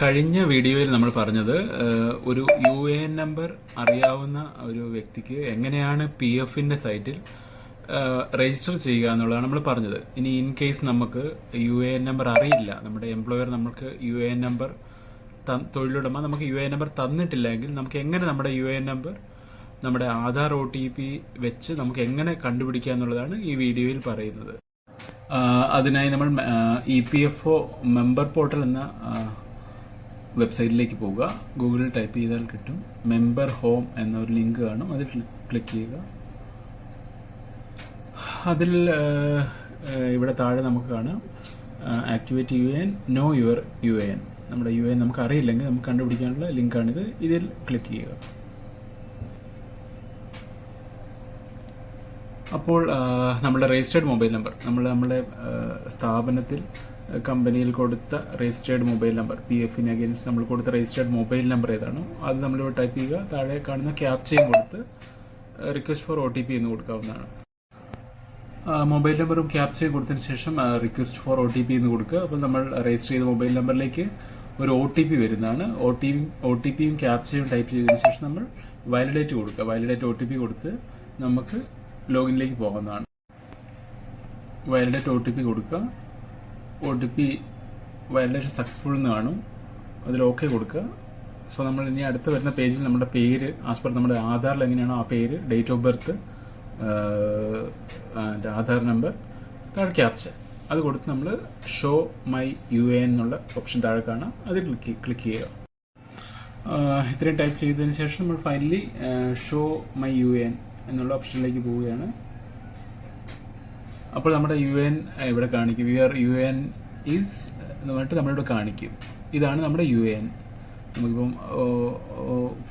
കഴിഞ്ഞ വീഡിയോയിൽ നമ്മൾ പറഞ്ഞത് ഒരു യു എ എൻ നമ്പർ അറിയാവുന്ന ഒരു വ്യക്തിക്ക് എങ്ങനെയാണ് പി എഫിന്റെ സൈറ്റിൽ രജിസ്റ്റർ ചെയ്യുക എന്നുള്ളതാണ് നമ്മൾ പറഞ്ഞത്. ഇനി ഇൻ കേസ് നമുക്ക് യു എ എൻ നമ്പർ അറിയില്ല നമ്മുടെ എംപ്ലോയർ നമുക്ക് യു എ എൻ നമ്പർ തൊഴിലുടമ നമുക്ക് യു എ എൻ നമ്പർ തന്നിട്ടില്ലെങ്കിൽ നമുക്ക് എങ്ങനെ നമ്മുടെ യു എ എൻ നമ്പർ നമ്മുടെ ആധാർ ഒ ടി പി വെച്ച് നമുക്ക് എങ്ങനെ കണ്ടുപിടിക്കുക എന്നുള്ളതാണ് ഈ വീഡിയോയിൽ പറയുന്നത്. അതിനായി നമ്മൾ E P F O member portal എന്ന വെബ്സൈറ്റിലേക്ക് പോവുക. ഗൂഗിളിൽ ടൈപ്പ് ചെയ്താൽ കിട്ടും. മെമ്പർ ഹോം എന്ന ഒരു ലിങ്ക് കാണും. അതിൽ ക്ലിക്ക് ചെയ്യുക. അതിൽ ഇവിടെ താഴെ നമുക്ക് കാണാം. Activate U A N know your U A. N U N നമുക്ക് അറിയില്ലെങ്കിൽ നമുക്ക് കണ്ടുപിടിക്കാനുള്ള ലിങ്കാണിത്. ഇതിൽ ക്ലിക്ക് ചെയ്യുക. അപ്പോൾ നമ്മുടെ രജിസ്റ്റേർഡ് മൊബൈൽ നമ്പർ നമ്മൾ നമ്മുടെ സ്ഥാപനത്തിൽ കമ്പനിയിൽ കൊടുത്ത രജിസ്റ്റേർഡ് മൊബൈൽ നമ്പർ പി എഫിന് അഗേൻസ്റ്റ് നമ്മൾ കൊടുത്ത രജിസ്റ്റേർഡ് മൊബൈൽ നമ്പർ ഏതാണോ. അത് നമ്മൾ ടൈപ്പ് ചെയ്യുക താഴെ കാണുന്ന ക്യാപ്ചയും കൊടുത്ത് request for O T P എന്ന് കൊടുക്കാവുന്നതാണ്. മൊബൈൽ നമ്പറും ക്യാപ്ചയും കൊടുത്തതിന് ശേഷം request for O T P എന്ന് കൊടുക്കുക. അപ്പോൾ നമ്മൾ രജിസ്റ്റർ ചെയ്ത മൊബൈൽ നമ്പറിലേക്ക് ഒരു ഒ ടി പി വരുന്നതാണ്. ഒ ടി ഒ ടി പിയും ക്യാപ്ചയും ടൈപ്പ് ചെയ്തതിന് ശേഷം നമ്മൾ വാലിഡേറ്റ് കൊടുക്കുക. വാലിഡേറ്റ് ഒ ടി പി കൊടുത്ത് നമുക്ക് ലോഗിനിലേക്ക് പോകുന്നതാണ്. വാലിഡേറ്റ് ഒ ടി പി കൊടുക്കുക. O T P validation successful എന്ന് കാണും. അതിൽ ഓക്കെ കൊടുക്കുക. സോ നമ്മൾ ഇനി അടുത്ത് വരുന്ന പേജിൽ നമ്മുടെ പേര് ആസ് പെർ നമ്മുടെ ആധാറിൽ എങ്ങനെയാണോ ആ പേര് date of birth Aadhaar number താഴെ ക്യാപ്ച അത് കൊടുത്ത് നമ്മൾ ഷോ മൈ യു എ എന്നുള്ള ഓപ്ഷൻ താഴെ കാണാം. അത് ക്ലിക്ക് ക്ലിക്ക് ചെയ്യുക. ഇത്രയും ടൈപ്പ് ചെയ്തതിന് ശേഷം നമ്മൾ finally show my U N എന്നുള്ള ഓപ്ഷനിലേക്ക് പോവുകയാണ്. അപ്പോൾ നമ്മുടെ യു എൻ ഇവിടെ കാണിക്കും. U R U N is എന്ന് പറഞ്ഞിട്ട് നമ്മളിവിടെ കാണിക്കും. ഇതാണ് നമ്മുടെ യു എൻ. നമുക്കിപ്പം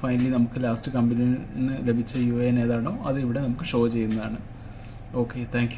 ഫൈനലി നമുക്ക് ലാസ്റ്റ് കമ്പനിയിൽ നിന്ന് ലഭിച്ച യു എൻ ഏതാണോ അത് ഇവിടെ നമുക്ക് ഷോ ചെയ്യുന്നതാണ്. Okay thank